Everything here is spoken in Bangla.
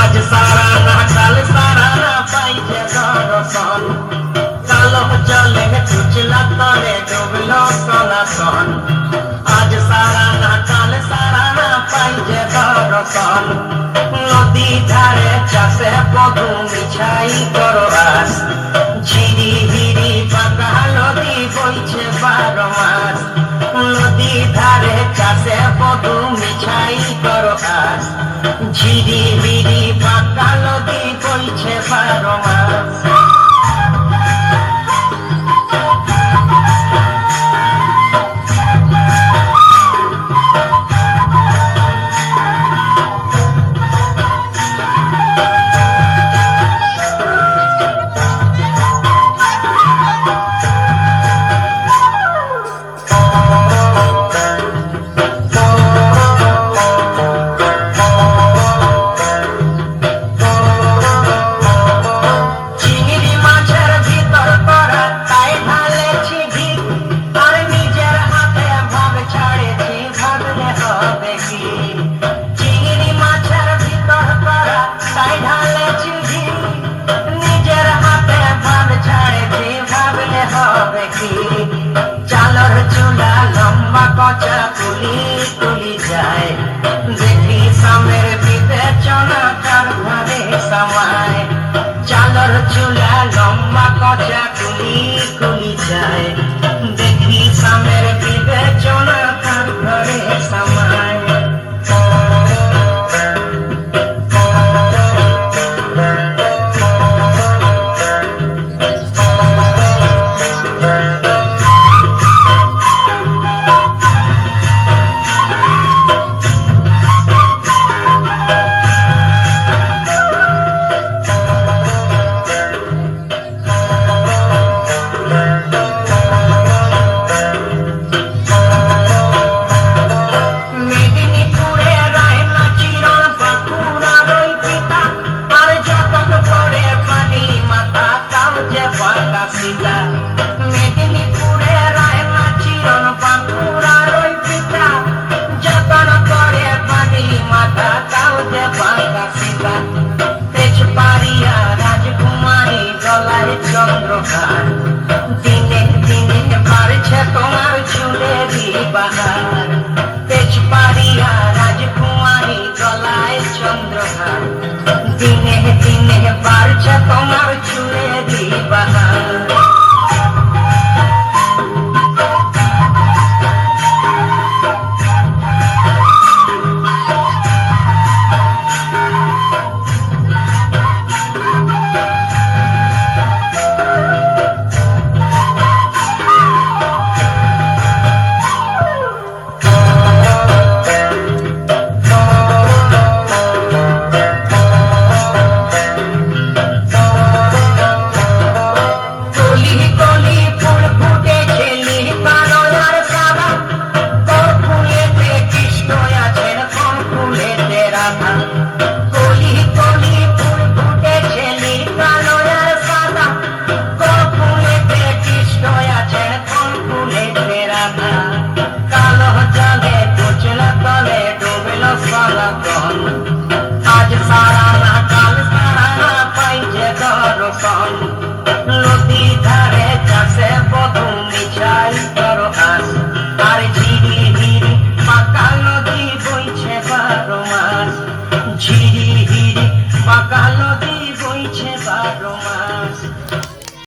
আজ সারা না কাল সারা না পাইছে দর্শন কালো জলে কুচলা তলে ডুবলো সনাতন আজ সারা না কাল সারা না পাইছে দর্শন নদী ধারে চাষে পদু মিছাই করো আস ঝিরি হিরি পাকা নদী বইছে বারো মাস। নদী ধারে চাষে পদু মিছাই করো আস ঝিরি বিড়ি পাকা নদী বইছে বারো মাস। কি চালর চুলা লম্বা কচা তুলি তুলি যায়। দেখি সামের চলা তার ঘরে সামায় চালর চুলা লম্বা কচা তুলি তুলি যায়। সীতা মেদিনীপুরে রায়না চিরণ বাঁকুড়ার ওই পিতা। যতন করে পানি মাথা তাও যে চন্দ্রকার। দিনে দিনে বাড়ছে তোমার চুলেরই বাহার। সনাতন আজ সারা না কাল সারা না পাইছে দর্শন নদী ধারে চাষে বধু